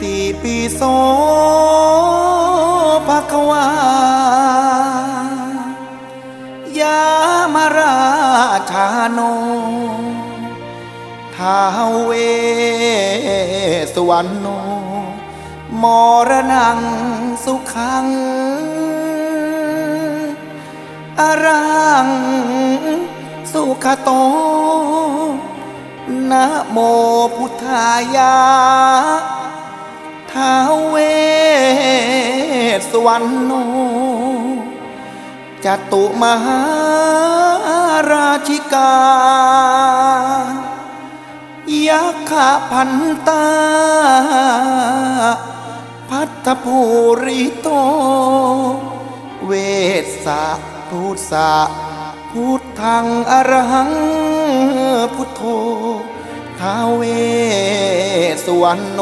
ติปีโสภควายามาราชาโนท้าเวสวรรณโนมรณังสุขัง อรังสุขโตนะโมพุทธายา สวรรณโนจตุมหาราชิกา ยักขะพันตา พัทธภูริโต เวสสะพุทธะพุทธังอรหัง พุทโธท้าเวสสวรรณโน